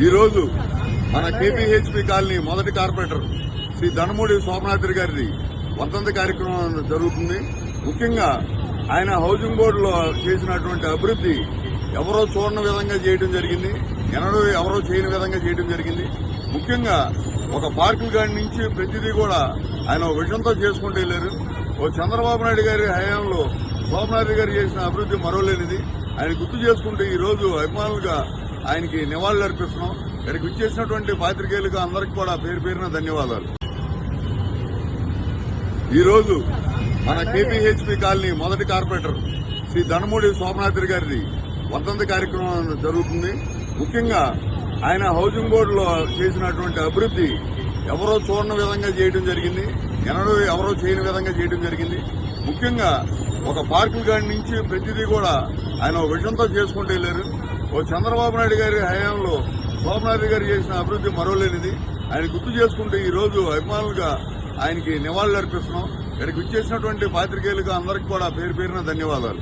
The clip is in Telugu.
ఈరోజు మన కేపీహెచ్పి కాలనీ మొదటి కార్పొరేటర్ శ్రీ ధనమూడి సోమనాథ్రి గారిది వర్ధంతి కార్యక్రమం జరుగుతుంది. ముఖ్యంగా ఆయన హౌసింగ్ బోర్డులో చేసినటువంటి అభివృద్ధి ఎవరో చూడని విధంగా చేయడం జరిగింది. ఎన్నడూ ఎవరో చేయని విధంగా చేయడం జరిగింది. ముఖ్యంగా ఒక పార్కుల గాడి నుంచి ప్రతిదీ కూడా ఆయన విషయంతో చేసుకుంటూ వెళ్ళారు. ఓ చంద్రబాబు నాయుడు గారి హయాంలో సోమనాథ్ గారు చేసిన అభివృద్ధి మరోలేనిది ఆయన గుర్తు చేసుకుంటూ ఈ రోజు అభిమానులుగా ఆయనకి నివాళులు అర్పిస్తున్నాం. ఇక్కడికి ఇచ్చేసినటువంటి పాత్రికేయులకు అందరికి కూడా పేరు పేరున ధన్యవాదాలు. ఈరోజు మన కేపీహెచ్పి కాలనీ మొదటి కార్పొరేటర్ శ్రీ ధనమూడి సోమనాథ్రి గారిది వర్ధంతి కార్యక్రమం జరుగుతుంది. ముఖ్యంగా ఆయన హౌసింగ్ బోర్డులో చేసినటువంటి అభివృద్ధి ఎవరో చూడని విధంగా చేయడం జరిగింది. ఎన్నడూ ఎవరో చేయని విధంగా చేయడం జరిగింది. ముఖ్యంగా ఒక పార్కుల గాడి నుంచి ప్రతిదీ కూడా ఆయన విషయంతో చేసుకుంటూ వెళ్ళారు. ఓ చంద్రబాబు నాయుడు గారి హయాంలో సోమనాథ్ గారు చేసిన అభివృద్ధి మరోలేనిది ఆయన గుర్తు చేసుకుంటే ఈ రోజు అభిమానులుగా ఆయనకి నివాళులు అర్పిస్తున్నాం ఇక్కడికి విచ్చేసినటువంటి పాత్రికేయులకు అందరికీ కూడా పేరు పేరున ధన్యవాదాలు.